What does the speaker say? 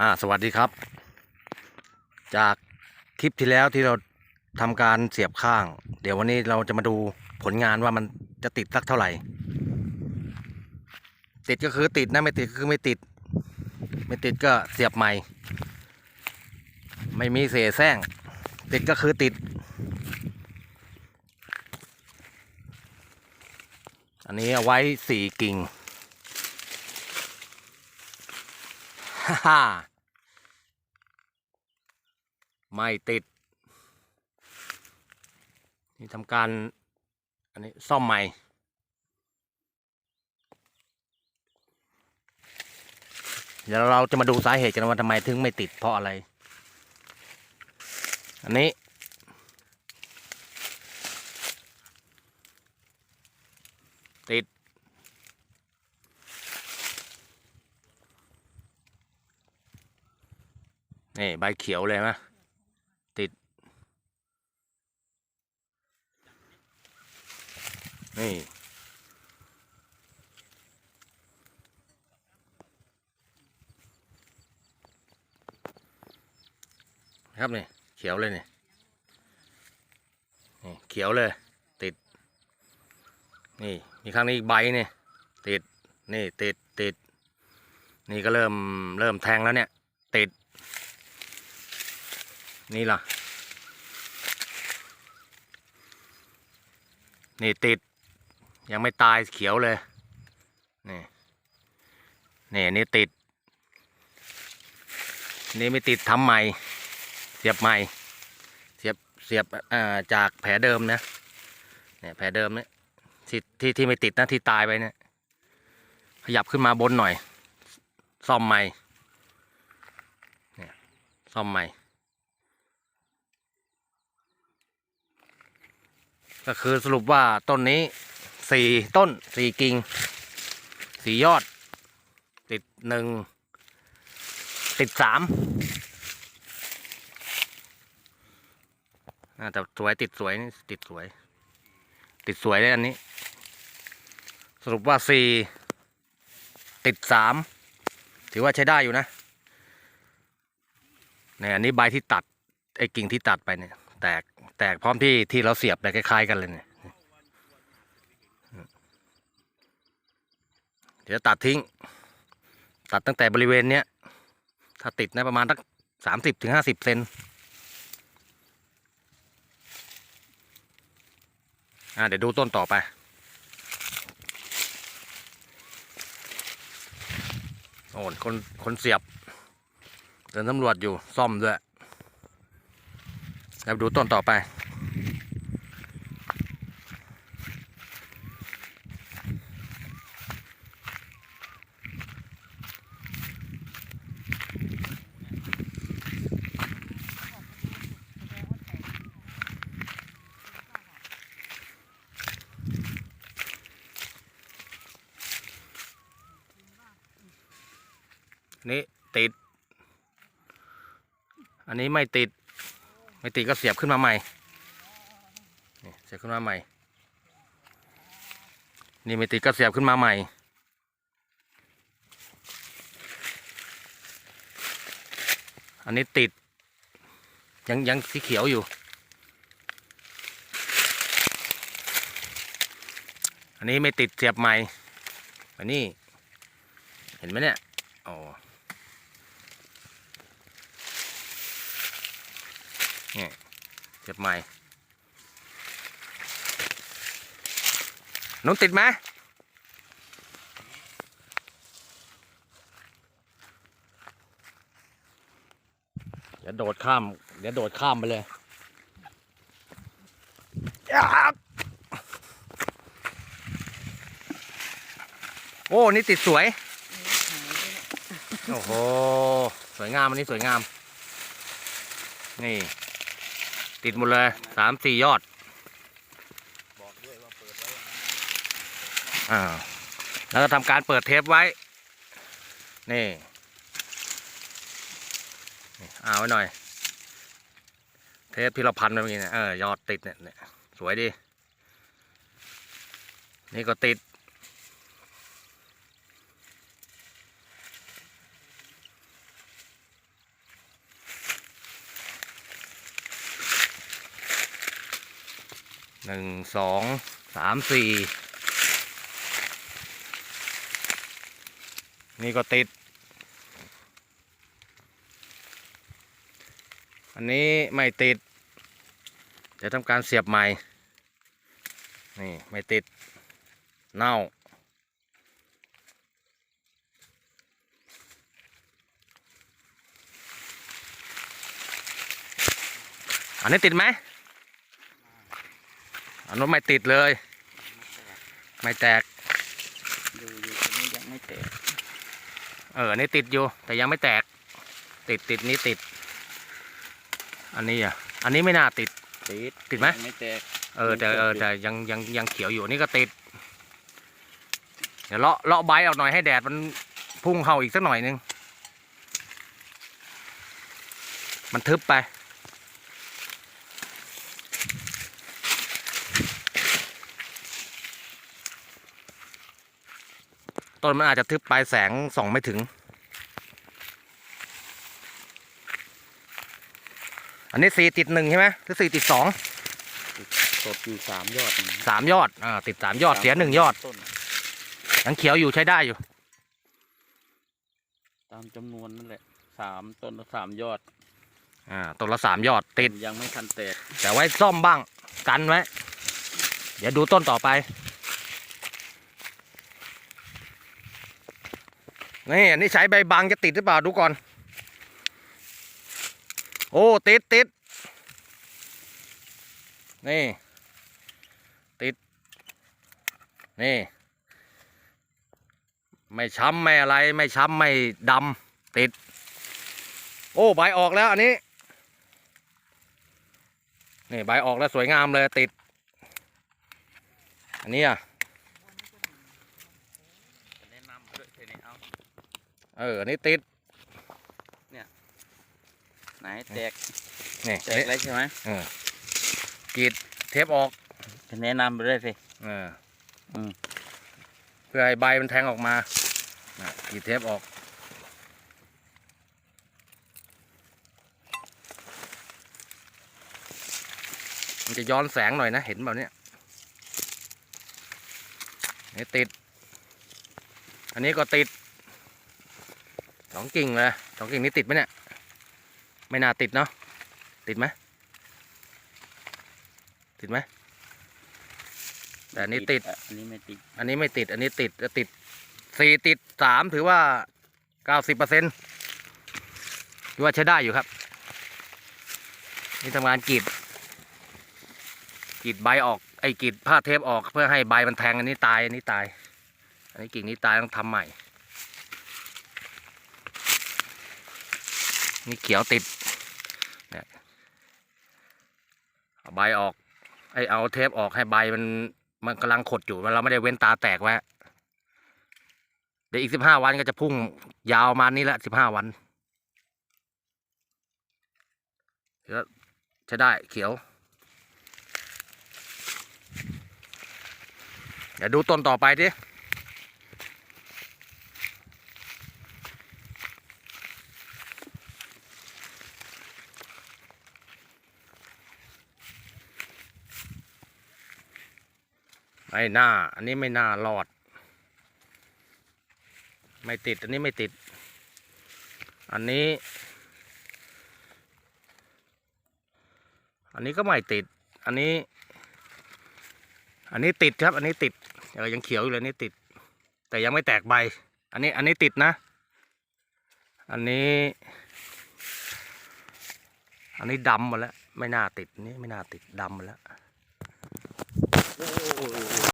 อ่าสวัสดีครับ จากคลิปที่แล้วที่เราทำการเสียบข้าง เดี๋ยววันนี้เราจะมาดูผลงานว่ามันจะติดสักเท่าไหร่ ติดก็คือติดนะไม่ติดก็คือไม่ติด ไม่ติดก็เสียบใหม่ ไม่มีเสแสร้ง ติดก็คือติด อันนี้เอาไว้สี่กิ่ง ฮ่าไม่ติด นี่ทำการ อันนี้ซ่อมใหม่ เดี๋ยวเราจะมาดูสาเหตุกันว่าทำไมถึงไม่ติดเพราะอะไร อันนี้ ติด นี่ใบเขียวเลยไหมติด นี่ ครับนี่ เขียวเลยนี่นี่ เขียวเลย ติด นี่มีข้างนี้อีกใบนี่ ติด นี่ติดติดนี่ก็เริ่มเริ่มแทงแล้วเนี่ย ติด นี่ล่ะ นี่ติด ยังไม่ตายเขียวเลย นี่ นี่อันนี่ติด นี่ไม่ติดทำใหม่ เสียบใหม่ เสียบ เสียบจากแผลเดิมนะ เนี่ยแผลเดิมเนี่ยที่ที่ที่ไม่ติดนะที่ตายไปเนี่ย ขยับขึ้นมาบนหน่อย ซ่อมใหม่ เนี่ย ซ่อมใหม่ ก็คือสรุปว่าต้นนี้สี่ต้นสี่กิ่งสี่ยอด ติดหนึ่งติดสามอ่าแต่สวยติดสวยนี่ติดสวย ติดสวยเลยอันนี้ สรุปว่าสี่ติดสามถือว่าใช้ได้อยู่นะเนี่ยอันนี้ใบที่ตัดไอ้กิ่งที่ตัดไปเนี่ย แตก แตกพร้อมที่ที่เราเสียบเลยคล้ายๆกันเลยเนี่ยเดี๋ยวตัดทิ้ง ตัดตั้งแต่บริเวณเนี้ย ถ้าติดนะประมาณสักสามสิบถึงห้าสิบเซนอ่าเดี๋ยวดูต้นต่อไป โอ้นคนคนเสียบเดินสำรวจอยู่ซ่อมด้วย แล้วดูต้นต่อไป นี่ติด อันนี้ไม่ติด ไม่ติดก็เสียบขึ้นมาใหม่นี่เสียบขึ้นมาใหม่ นี่ไม่ติดก็เสียบขึ้นมาใหม่ อันนี้ติด ยังยังสีเขียวอยู่ อันนี้ไม่ติดเสียบใหม่อันนี้ เห็นไหมเนี่ย อ๋อเนี่ย เสียบใหม่นุ่นติดไหมเดี๋ยวโดดข้าม เดี๋ยวโดดข้ามไปเลยยากโอ้ นี่ติดสวย โอ้โห สวยงามอันนี้สวยงาม นี่ ติดหมดเลยสามสี่ยอดอ่าแล้วก็ทำการเปิดเทปไว้ นี่เอาไว้หน่อย เทปที่เราพันไว้เมื่อกี้เนี่ยเออยอดติดเนี่ยเนี่ยสวยดี นี่ก็ติด หนึ่งสองสามสี่นี่ก็ติด อันนี้ไม่ติดเดี๋ยวทำการเสียบใหม่ นี่ไม่ติด เน่า อันนี้ติดไหม อันนู้นไม่ติดเลย ไม่แตกดูอยู่ตรงนี้ยังไม่แตก เอออันนี้ติดอยู่ แต่ยังไม่แตก ติดติดนี้ติด อันนี้อะ อันนี้ไม่น่าติด ติด ติดไหมยังไม่แตก เออแต่เออติดแต่ยังยังยังเขียวอยู่อันนี่ก็ติด เดี๋ยวเลาะเลาะใบออกหน่อยให้แดดมันพุ่งเข้าอีกสักหน่อยนึง มันทึบไป ต้นมันอาจจะทึบไปแสงส่องไม่ถึง อันนี้สี่ติดหนึ่งใช่ไหมหรือสี่ติดสองสดอยู่สามยอดนะสามยอดอ่าติดสามยอดเสียหนึ่งยอดต้นยังเขียวอยู่ใช้ได้อยู่ ตามจำนวนนั่นแหละสามต้นละสามยอดอ่าต้นละสามยอดติดยังไม่ทันแตกแต่ไว้ซ่อมบ้างกันไว้ เดี๋ยวดูต้นต่อไป นี่อันนี้ใช้ใบบางจะติดหรือเปล่าดูก่อน โอ้ติดติดนี่ ติด นี่ ไม่ช้ำไม่อะไรไม่ช้ำไม่ดำติด โอ้ใบออกแล้วอันนี้ นี่ใบออกแล้วสวยงามเลยติด อันนี้อะ แนะนำด้วยเทนี่เอา เอออันนี้ติดไหนแตกนี่แตกแล้วใช่ไหมเออกรีดเทปออกแนะนำไปด้วยสิเอออมเพื่อให้ใบมันแทงออกมาน่ะกรีดเทปออกมันจะย้อนแสงหน่อยนะ เห็นแบบเนี้ยนี่ติด อันนี้ก็ติด สองกิ่งเลยสองกิ่งนี้ติดไหมเนี่ย ไม่น่าติดเนาะ ติดไหม ติดไหม แต่อันนี้ติดอะอันนี้ไม่ติด อันนี้ไม่ติด อันนี้ติดจะติดสี่ติดสามถือว่าเก้าสิบเปอร์เซ็นต์ถือว่าใช้ได้อยู่ครับ นี่ทำงานกรีดกรีดใบออก ไอ้กรีดผ้าเทปออกเพื่อให้ใบมันแทงอันนี้ตาย อันนี้ตาย อันนี้กิ่งนี้ตายต้องทำใหม่ นี่เขียวติดเนี่ยเอาใบออกไอเอาเทปออกให้ใบมันมันกำลังขดอยู่เราไม่ได้เว้นตาแตกไว้เดี๋ยวอีกสิบห้าวันก็จะพุ่งยาวมานี่แหละสิบห้าวันเดี๋ยวใช้ได้เขียว เดี๋ยวดูต้นต่อไปดิ ไม่น่า อันนี้ไม่น่ารอด ไม่ติด อันนี้ไม่ติด อันนี้ อันนี้ก็ไม่ติด อันนี้ อันนี้ติดครับ อันนี้ติดเออยังเขียวอยู่เลยนนี้ติด แต่ยังไม่แตกใบ อันนี้ อันนี้ติดนะ อันนี้ อันนี้ดำหมดแล้ว ไม่น่าติดนนี้ไม่น่าติดดำหมดแล้ว